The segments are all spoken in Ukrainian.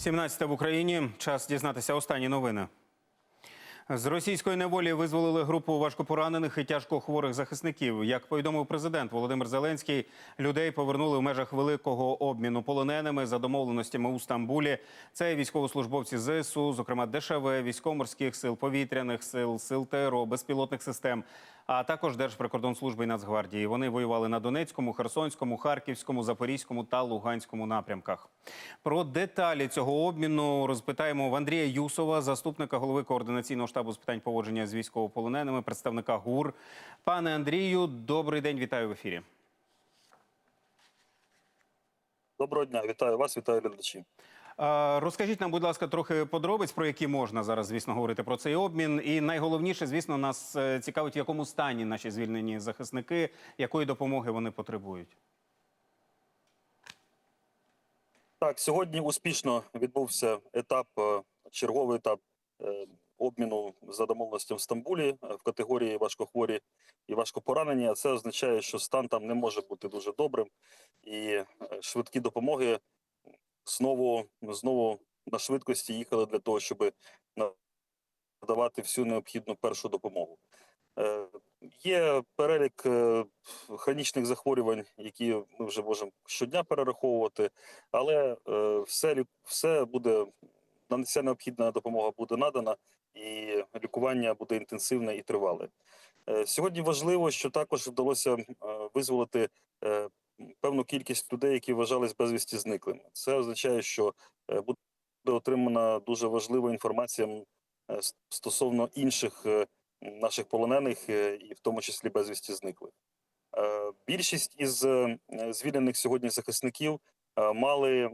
17 в Україні. Час дізнатися останні новини. З російської неволі визволили групу важкопоранених і тяжкохворих захисників. Як повідомив президент Володимир Зеленський, людей повернули в межах великого обміну полоненими за домовленостями у Стамбулі. Це військовослужбовці ЗСУ, зокрема ДШВ, військово-морських сил, повітряних сил, сил ТРО, безпілотних систем, а також Держприкордонслужби і Нацгвардії. Вони воювали на Донецькому, Херсонському, Харківському, Запорізькому та Луганському напрямках. Про деталі цього обміну розпитаємо в Андрія Юсова, заступника голови координаційного штабу з питань поводження з військовополоненими, представника ГУР. Пане Андрію, добрий день, вітаю в ефірі. Доброго дня, вітаю вас, вітаю глядачів. Е, Розкажіть нам, будь ласка, трохи подробиць, про які можна зараз, звісно, говорити про цей обмін. І найголовніше, звісно, нас е, цікавить, в якому стані наші звільнені захисники, якої допомоги вони потребують. Так, сьогодні успішно відбувся етап, е, черговий етап е, обміну за домовленостям в Стамбулі е, в категорії важкохворі і важкопоранені. А це означає, що стан там не може бути дуже добрим, і швидкі допомоги знову знову на швидкості їхали для того, щоб надавати всю необхідну першу допомогу. Є перелік е, хронічних захворювань, які ми вже можемо щодня перераховувати, але е, все, все буде на- вся необхідна допомога буде надана, і лікування буде інтенсивне і тривале. Е, Сьогодні важливо, що також вдалося визволити певну кількість людей, які вважались безвісті зниклими. Це означає, що буде отримана дуже важлива інформація стосовно інших наших полонених, е, і в тому числі безвісті зниклих. Е, Більшість із е, звільнених сьогодні захисників мали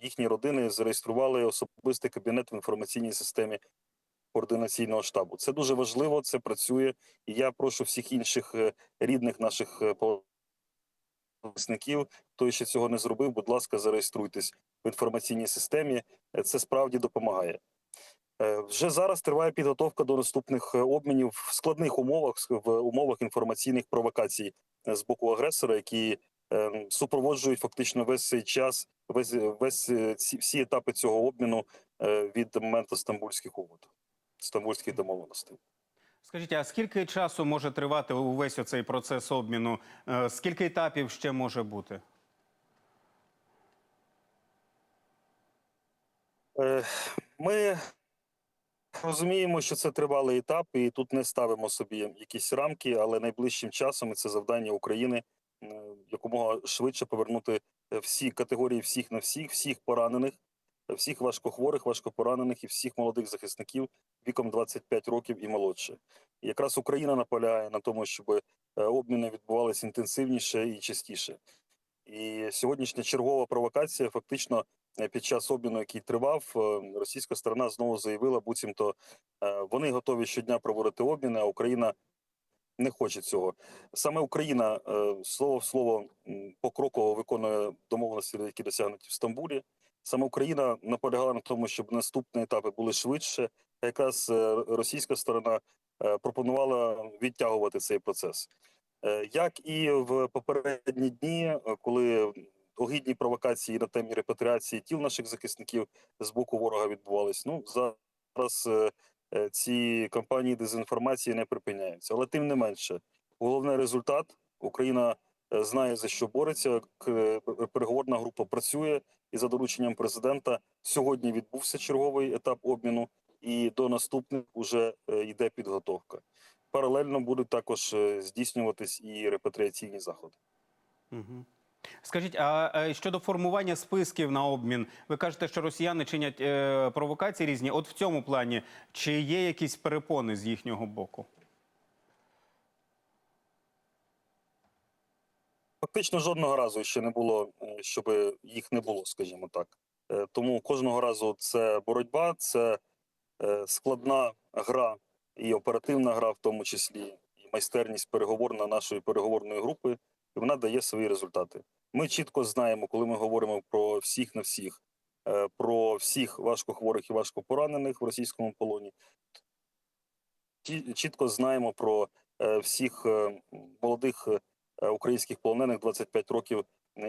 їхні родини зареєстрували особистий кабінет в інформаційній системі координаційного штабу. Це дуже важливо, це працює. І я прошу всіх інших рідних наших захисників, хто ще цього не зробив, будь ласка, зареєструйтесь в інформаційній системі. Це справді допомагає. Е, Вже зараз триває підготовка до наступних е, обмінів в складних умовах, в умовах інформаційних провокацій е, з боку агресора, які супроводжують фактично весь цей час, весь весь ці всі етапи цього обміну від моменту стамбульських угод, стамбульських домовленостей. Скажіть, а скільки часу може тривати увесь оцей процес обміну? Скільки етапів ще може бути? Ми розуміємо, що це тривалий етап, і тут не ставимо собі якісь рамки, але найближчим часом це завдання України якомога швидше повернути е, всі категорії всіх на всіх, всіх поранених, всіх важкохворих, важкопоранених і всіх молодих захисників віком 25 років і молодше. І якраз Україна наполягає на тому, щоб е, обміни відбувалися інтенсивніше і частіше. І сьогоднішня чергова провокація фактично під час обміну, який тривав, е, російська сторона знову заявила, буцімто е, вони готові щодня проводити обміни, а Україна не хоче цього. Саме Україна е, слово в слово покроково виконує домовленості, які досягнуті в Стамбулі. Саме Україна наполягала на тому, щоб наступні етапи були швидше. Якраз е, російська сторона е, пропонувала відтягувати цей процес. Е, Як і в попередні дні, е, коли огидні провокації на темі репатріації тіл наших захисників з боку ворога відбувались, ну зараз е, е, ці кампанії дезінформації не припиняються. Але тим не менше, головний результат Україна е, знає за що бореться. Переговорна група працює і за дорученням президента сьогодні відбувся черговий етап обміну, і до наступних вже йде підготовка паралельно будуть також здійснюватись і репатріаційні заходи. Угу. Скажіть, а щодо формування списків на обмін, ви кажете, що росіяни чинять е, провокації різні. От в цьому плані, чи є якісь перепони з їхнього боку? Фактично жодного разу ще не було, е, щоб їх не було, скажімо так. Е, Тому кожного разу це боротьба, це складна гра і оперативна гра, в тому числі, і майстерність переговорна нашої переговорної групи, вона дає свої результати. Ми чітко знаємо, коли ми говоримо про всіх на всіх, е, про всіх важкохворих і важкопоранених в російському полоні. Чітко знаємо про е, всіх е, молодих українських полонених 25 років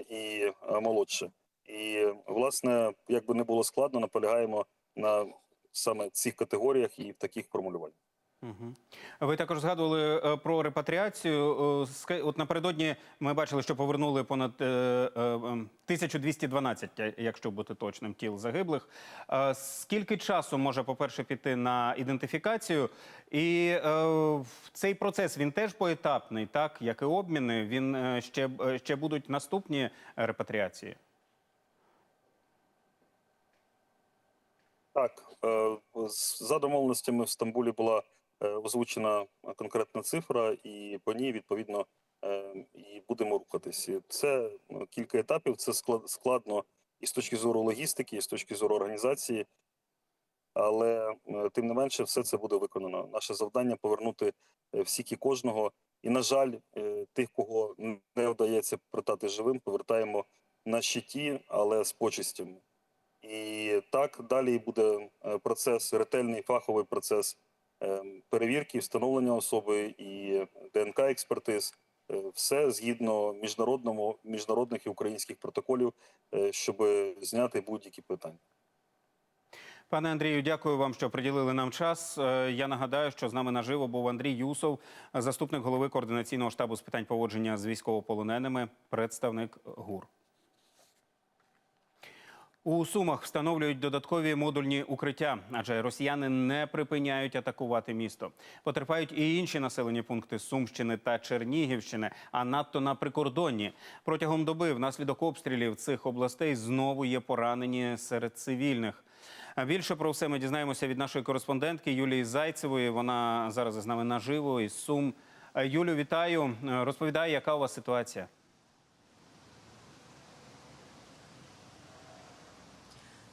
і молодше. І, власне, як би не було складно, наполягаємо на саме цих категоріях і в таких формулюваннях. Ви також згадували е, про репатріацію. Е, От напередодні ми бачили, що повернули понад е, е, е, 1212, якщо бути точним, тіл загиблих. Скільки часу може, по-перше, піти на ідентифікацію? І цей процес він теж поетапний, так як і обміни. Він ще, ще будуть наступні репатріації. Так, за домовленостями в Стамбулі була озвучена конкретна цифра, і по ній відповідно е, і будемо рухатись. Це ну, кілька етапів. Це склад- складно і з точки зору логістики, і з точки зору організації. Але е, тим не менше, все це буде виконано. Наше завдання повернути е, всіх і кожного. І, на жаль, е, тих, кого не вдається повертати живим, повертаємо на щиті, але з почистями. І так далі буде е, процес, ретельний фаховий процес е, перевірки, встановлення особи і ДНК експертиз. Е, Все згідно міжнародному, міжнародних і українських протоколів, е, щоб зняти будь-які питання. Пане Андрію, дякую вам, що приділили нам час. Е, Я нагадаю, що з нами наживо був Андрій Юсов, заступник голови координаційного штабу з питань поводження з військовополоненими, представник ГУР. У Сумах встановлюють додаткові модульні укриття, адже росіяни не припиняють атакувати місто. Потерпають і інші населені пункти Сумщини та Чернігівщини, а надто на прикордонні. Протягом доби внаслідок обстрілів цих областей знову є поранені серед цивільних. Більше про все ми дізнаємося від нашої кореспондентки Юлії Зайцевої. Вона зараз з нами наживо із Сум. Е, Юлю, вітаю. Е, Розповідай, яка у вас ситуація?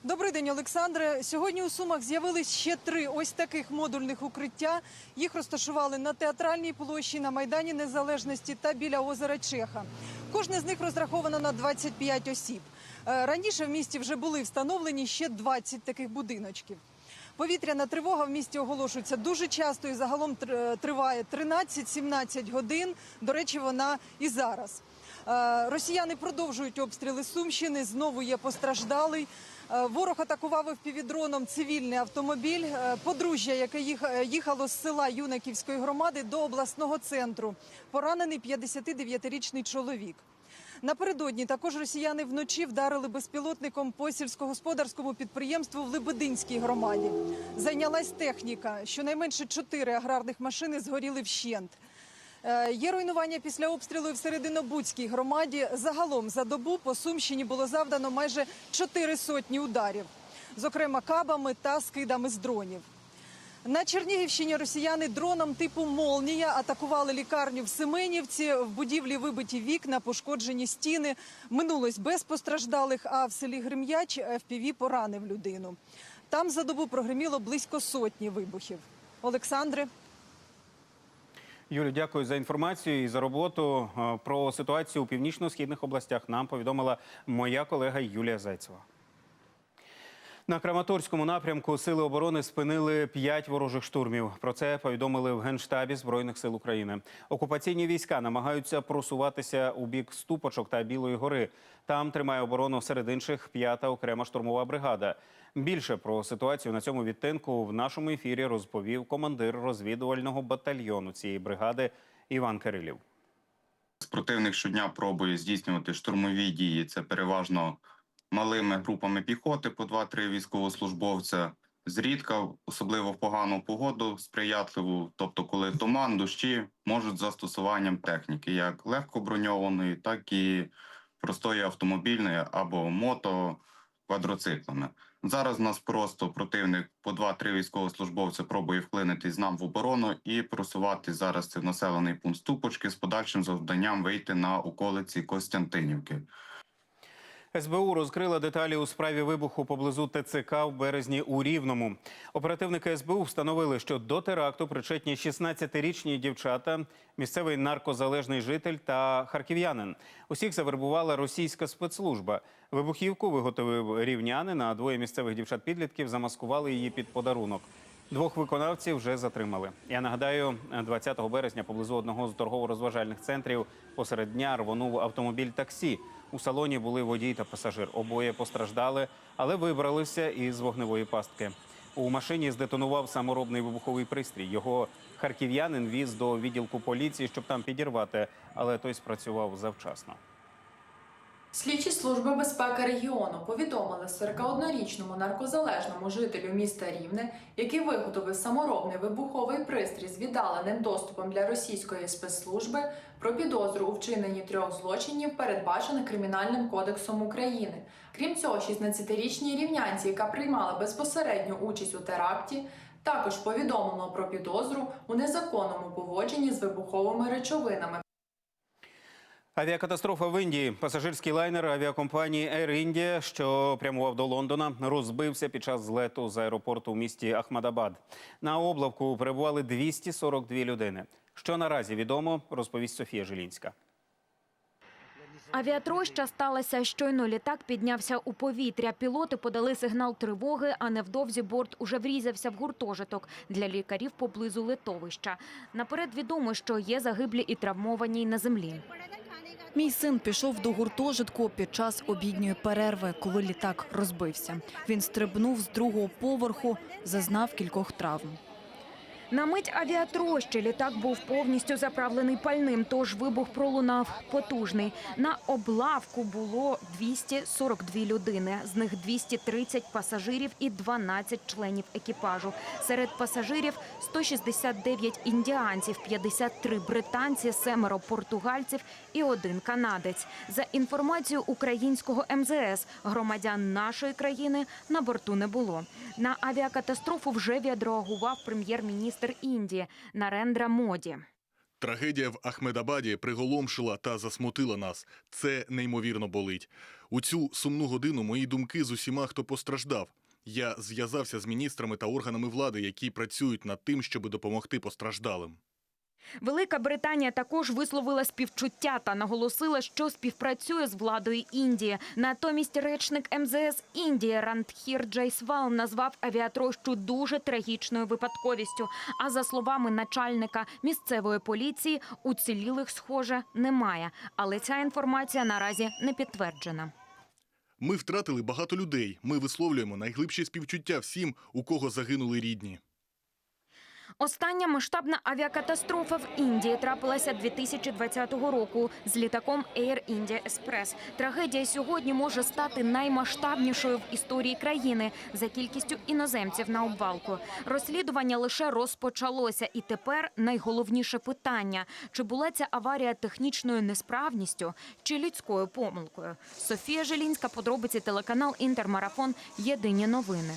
Добрий день, Олександре. Сьогодні у Сумах з'явились ще три ось таких модульних укриття. Їх розташували на театральній площі, на майдані Незалежності та біля озера Чеха. Кожне з них розраховано на 25 осіб. Е, Раніше в місті вже були встановлені ще 20 таких будиночків. Повітряна тривога в місті оголошується дуже часто і загалом триває 13-17 годин. До речі, вона і зараз. Е, Росіяни продовжують обстріли Сумщини. Знову є постраждалий. Е, Ворог атакував впівдроном цивільний автомобіль. Е, Подружжя, яке е, їхало з села Юнаківської громади до обласного центру. Поранений 59-річний чоловік. Напередодні також росіяни вночі вдарили безпілотником по сільськогосподарському підприємству в Лебединській громаді. Зайнялась техніка. Щонайменше чотири аграрних машини згоріли вщент. Е, Є руйнування після обстрілу в Серединобудській громаді. Загалом за добу по Сумщині було завдано майже чотири сотні ударів, зокрема кабами та скидами з дронів. На Чернігівщині росіяни дроном типу Молнія атакували лікарню в Семенівці. В будівлі вибиті вікна, пошкоджені стіни. Минулось без постраждалих. А в селі Грим'яч ФПВ поранив людину. Там за добу прогреміло близько сотні вибухів. Олександре. Юлю, дякую за інформацію і за роботу. Про ситуацію у північно-східних областях нам повідомила моя колега Юлія Зайцева. На Краматорському напрямку сили оборони спинили п'ять ворожих штурмів. Про це повідомили в Генштабі Збройних сил України. Окупаційні війська намагаються просуватися у бік Ступочок та Білої гори. Там тримає оборону серед інших п'ята окрема штурмова бригада. Більше про ситуацію на цьому відтинку в нашому ефірі розповів командир розвідувального батальйону цієї бригади Іван Кирилів. Противник щодня пробує здійснювати штурмові дії. Це переважно малими групами піхоти по 2-3 військовослужбовця. Зрідка, особливо в погану погоду, сприятливу, тобто коли туман, дощі, можуть застосуванням техніки, як легкоброньованої, так і простої автомобільної або мото квадроциклами. Зараз нас просто противник по 2-3 військовослужбовця пробує вклинитись нам в оборону і просувати зараз це в населений пункт Ступочки з подальшим завданням вийти на околиці Костянтинівки. СБУ розкрила деталі у справі вибуху поблизу ТЦК в березні у Рівному. Оперативники СБУ встановили, що до теракту причетні 16-річні дівчата, місцевий наркозалежний житель та харків'янин. Усіх завербувала російська спецслужба. Вибухівку виготовив рівнянин, а двоє місцевих дівчат-підлітків замаскували її під подарунок. Двох виконавців вже затримали. Я нагадаю, 20 березня поблизу одного з торгово-розважальних центрів посеред дня рвонув автомобіль таксі. У салоні були водій та пасажир. Обоє постраждали, але вибралися із вогневої пастки. У машині здетонував саморобний вибуховий пристрій. Його харків'янин віз до відділку поліції, щоб там підірвати, але той спрацював завчасно. Слідчі служби безпеки регіону повідомили 41-річному наркозалежному жителю міста Рівне, який виготовив саморобний вибуховий пристрій з віддаленим доступом для російської спецслужби, про підозру у вчиненні трьох злочинів, передбачених Кримінальним кодексом України. Крім цього, 16-річній рівнянці, яка приймала безпосередню участь у теракті, також повідомлено про підозру у незаконному поводженні з вибуховими речовинами. Авіакатастрофа в Індії. Пасажирський лайнер авіакомпанії Air India, що прямував до Лондона, розбився під час злету з аеропорту в місті Ахмадабад. На облавку перебували 242 людини. Що наразі відомо, розповість Софія Жилінська. Авіатроща сталася щойно літак піднявся у повітря. Пілоти подали сигнал тривоги, а невдовзі борт уже врізався в гуртожиток для лікарів поблизу литовища. Наперед відомо, що є загиблі і травмовані на землі. Мій син пішов до гуртожитку під час обідньої перерви, коли літак розбився. Він стрибнув з другого поверху, зазнав кількох травм. На мить авіатрощі літак був повністю заправлений пальним, тож вибух пролунав потужний. На облавку було 242 людини, з них 230 пасажирів і 12 членів екіпажу. Серед пасажирів 169 індіанців, 53 британці, семеро португальців і один канадець. За інформацією українського МЗС, громадян нашої країни на борту не було. На авіакатастрофу вже відреагував прем'єр-міністр Індії Нарендра Моді. Трагедія в Ахмедабаді приголомшила та засмутила нас. Це неймовірно болить. У цю сумну годину мої думки з усіма, хто постраждав. Я зв'язався з міністрами та органами влади, які працюють над тим, щоб допомогти постраждалим. Велика Британія також висловила співчуття та наголосила, що співпрацює з владою Індії. Натомість речник МЗС Індії Рандхір Джайсвал назвав авіатрощу дуже трагічною випадковістю. А за словами начальника місцевої поліції, уцілілих, схоже, немає. Але ця інформація наразі не підтверджена. Ми втратили багато людей. Ми висловлюємо найглибші співчуття всім, у кого загинули рідні. Остання масштабна авіакатастрофа в Індії трапилася 2020 року з літаком Air India Express. Трагедія сьогодні може стати наймасштабнішою в історії країни за кількістю іноземців на обвалку. Розслідування лише розпочалося, і тепер найголовніше питання: чи була ця аварія технічною несправністю чи людською помилкою? Софія Желінська, подробиці телеканал Інтермарафон. Єдині новини.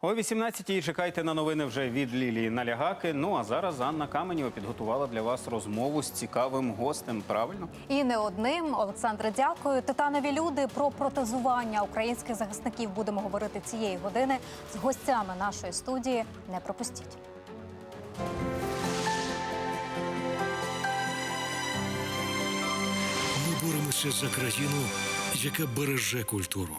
О 18-й чекайте на новини вже від Лілії Налягаки. Ну а зараз Анна Каменєва підготувала для вас розмову з цікавим гостем. Правильно? І не одним. Олександре, дякую. Титанові люди про протезування українських захисників будемо говорити цієї години з гостями нашої студії. Не пропустіть. Ми боремося за країну, яка береже культуру.